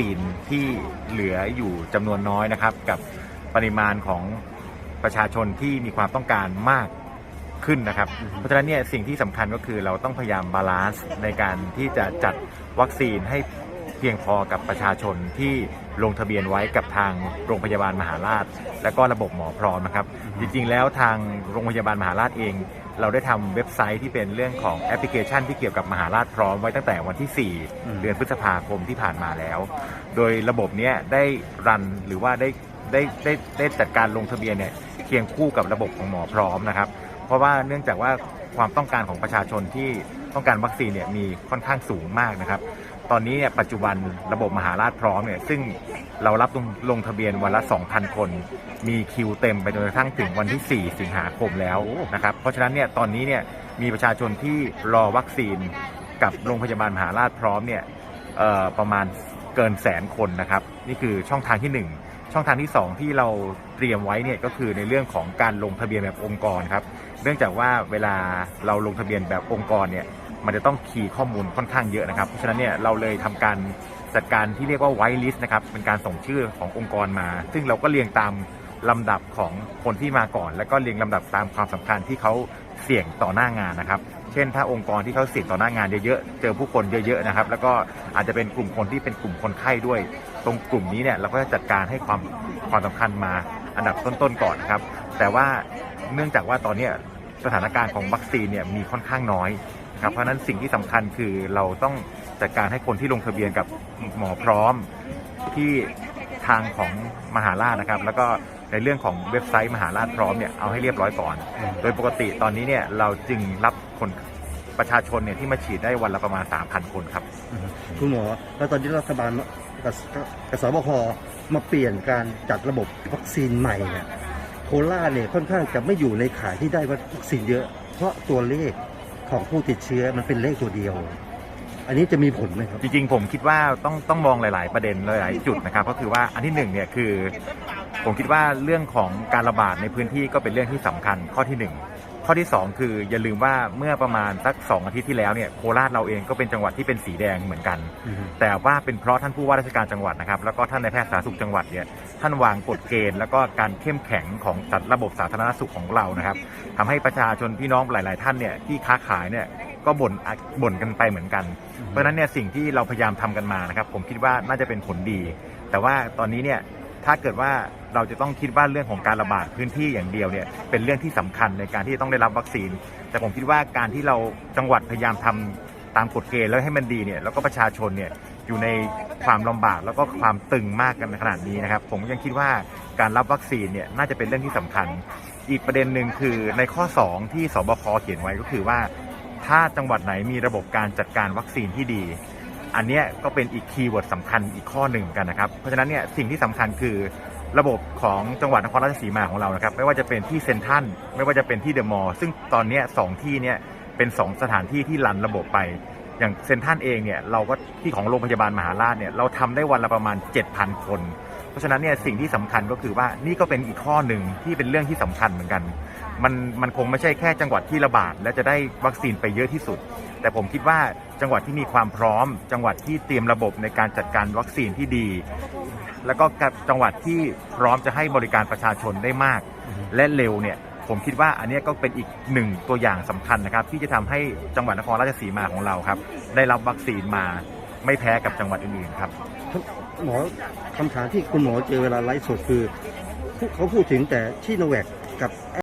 ซีนที่เหลืออยู่จำนวนน้อยนะครับ กับปริมาณของประชาชนที่มีความต้องการมากขึ้นนะครับ เพราะฉะนั้นเนี่ยสิ่งที่สำคัญก็คือเราต้องพยายามบาลานซ์ในการที่จะจัดวัคซีนให้ เพียงพอกับประชาชนที่ลงทะเบียนไว้กับทางโรงพยาบาลมหาราช และก็ระบบหมอพร้อมนะครับ จริงๆ แล้วทางโรงพยาบาลมหาราชเอง เราได้ทำเว็บไซต์ที่เป็นเรื่องของแอปพลิเคชันที่เกี่ยวกับมหาราชพร้อมไว้ตั้งแต่วันที่อืม4เดือนพฤษภาคมที่ผ่านมาแล้ว โดยระบบเนี้ยได้รันหรือว่าได้ได้ได้ได้จัดการลงทะเบียนเนี่ยเคียงคู่กับระบบของหมอพร้อมนะครับ เพราะว่าเนื่องจากว่าความต้องการของประชาชนที่ต้องการวัคซีนเนี่ยมีค่อนข้างสูงมากนะครับ ตอนนี้เนี่ยปัจจุบันระบบมหาราชพร้อมเนี่ยซึ่งเรารับลงลงทะเบียนวันละ 2,000 คน มีคิวเต็มไปจนกระทั่งถึงวันที่ 4 สิงหาคมแล้วนะครับเพราะฉะนั้นเนี่ยตอนนี้เนี่ยมีประชาชนที่รอวัคซีนกับโรงพยาบาลมหาราชพร้อมเนี่ยประมาณเกินแสนคนนะครับนี่คือช่องทางที่ 1 ช่องทางที่ 2 ที่เราเตรียมไว้เนี่ยก็คือในเรื่องของการลงทะเบียนแบบองค์กรครับเนื่องจากว่าเวลาเราลงทะเบียนแบบองค์กรเนี่ย มันจะต้องคีย์ข้อมูลค่อนข้างเยอะนะครับ เพราะฉะนั้นเนี่ยเราเลยทำการจัดการที่เรียกว่าไว t ์ลิสต์นะครับเป็นการส่งชื่อขององค์กรมา ซึ่งเราก็เรียงตามลำดับของคนที่มาก่อน แล้วก็เรียงลำดับตามความสำคัญที่เขาเสี่ยงต่อหน้างานนะครับ เช่น ถ้าองค์กรที่เขาเสี่ยงต่อหน้างานเยอะๆ เจอผู้คนเยอะๆนะครับ แล้วก็อาจจะเป็นกลุ่มคนที่เป็นกลุ่มคนไข้ด้วย ตรงกลุ่มนี้เนี่ยเราก็จะจัดการให้ความความสำคัญมาอันดับต้นๆก่อนนะครับ แต่ว่าเนื่องจากว่าตอนนี้สถานการณ์ของวัคซีนเนี่ยมีค่อนข้างน้อย ครับเพราะฉะนั้นสิ่งที่สำคัญคือเราต้องจัดการให้คนที่ลงทะเบียนกับหมอพร้อมที่ทางของมหาราชนะครับ แล้วก็ในเรื่องของเว็บไซต์มหาราชพร้อมเนี่ยเอาให้เรียบร้อยก่อน โดยปกติตอนนี้เนี่ยเราจึงรับคนประชาชนเนี่ยที่มาฉีดได้วันละประมาณ 3,000 คนครับ คุณหมอ แล้วตอนนี้รัฐบาลกับกับสบคมาเปลี่ยนการจัดระบบวัคซีนใหม่เนี่ยโคราชเนี่ยค่อนข้างจะไม่อยู่ในขายที่ได้วัคซีนเยอะ เพราะตัวเลข ของผู้ติดเชื้อมันเป็นเลขตัวเดียว อันนี้จะมีผลไหมครับ จริงๆ ผมคิดว่าต้องต้องมองหลาย ๆ ประเด็นหลายๆจุดนะครับ ก็คือว่าอันที่หนึ่งเนี่ยคือ ผมคิดว่าเรื่องของการระบาดในพื้นที่ก็เป็นเรื่องที่สำคัญข้อที่หนึ่ง ข้อที่สองคืออย่าลืมว่าเมื่อประมาณสักสองอาทิตย์ที่แล้วเนี่ยโคราชเราเองก็เป็นจังหวัดที่เป็นสีแดงเหมือนกัน แต่ว่าเป็นเพราะท่านผู้ว่าราชการจังหวัดนะครับแล้วก็ท่านนายแพทย์สาธารณสุขจังหวัดเนี่ยท่านวางกฎเกณฑ์ แล้วก็การเข้มแข็งของจัดระบบสาธารณสุขของเรานะครับทำให้ประชาชนพี่น้องหลาย ๆ ท่านเนี่ยที่ค้าขายเนี่ยก็บ่นอะบ่นกันไปเหมือนกัน เพราะฉะนั้นเนี่ยสิ่งที่เราพยายามทำกันมานะครับผมคิดว่าน่าจะเป็นผลดี แต่ว่าตอนนี้เนี่ย ถ้าเกิดว่าเราจะต้องคิดว่าเรื่องของการระบาดพื้นที่อย่างเดียวเนี่ยเป็นเรื่องที่สำคัญในการที่จะต้องได้รับวัคซีน แต่ผมคิดว่าการที่เราจังหวัดพยายามทำตามกฎเกณฑ์แล้วให้มันดีเนี่ยแล้วก็ประชาชนเนี่ยอยู่ในความลำบากแล้วก็ความตึงมากกันขนาดนี้นะครับ ผมยังคิดว่าการรับวัคซีนเนี่ยน่าจะเป็นเรื่องที่สำคัญ อีกประเด็นหนึ่งคือในข้อ 2 ที่สบคเขียนไว้ก็คือว่า ถ้าจังหวัดไหนมีระบบการจัดการวัคซีนที่ดี อันนี้ก็เป็นอีกคีย์เวิร์ดสำคัญอีกข้อหนึ่งกันนะครับ เพราะฉะนั้นเนี่ยสิ่งที่สำคัญคือระบบของจังหวัดนครราชสีมาของเรานะครับ ไม่ว่าจะเป็นที่เซนทันไม่ว่าจะเป็นที่เดอะมอลล์ซึ่งตอนนี้สองที่เนี่ยเป็นสองสถานที่ที่รันระบบไป อย่างเซนทันเองเนี่ยเราก็ที่ของโรงพยาบาลมหาราชเนี่ยเราทำได้วันละประมาณ 7,000 คน เพราะฉะนั้นเนี่ยสิ่งที่สำคัญก็คือว่านี่ก็เป็นอีกข้อหนึ่งที่เป็นเรื่องที่สำคัญเหมือนกัน มันมันคงไม่ใช่แค่จังหวัดที่ระบาดและจะได้วัคซีนไปเยอะที่สุด แต่ผมคิดว่าจังหวัดที่มีความพร้อม จังหวัดที่เตรียมระบบในการจัดการวัคซีนที่ดี แล้วก็กับจังหวัดที่พร้อมจะให้บริการประชาชนได้มาก และเร็วเนี่ยผมคิดว่าอันเนี้ยก็เป็นอีกหนึ่งตัวอย่างสำคัญนะครับ ที่จะทำให้จังหวัดนครราชสีมาของเราครับ ได้รับวัคซีนมาไม่แพ้กับจังหวัดอื่นๆครับหมอคำถามที่คุณหมอเจอเวลาไลฟ์สดคือเขาพูดถึงแต่ชิโนแวคกับ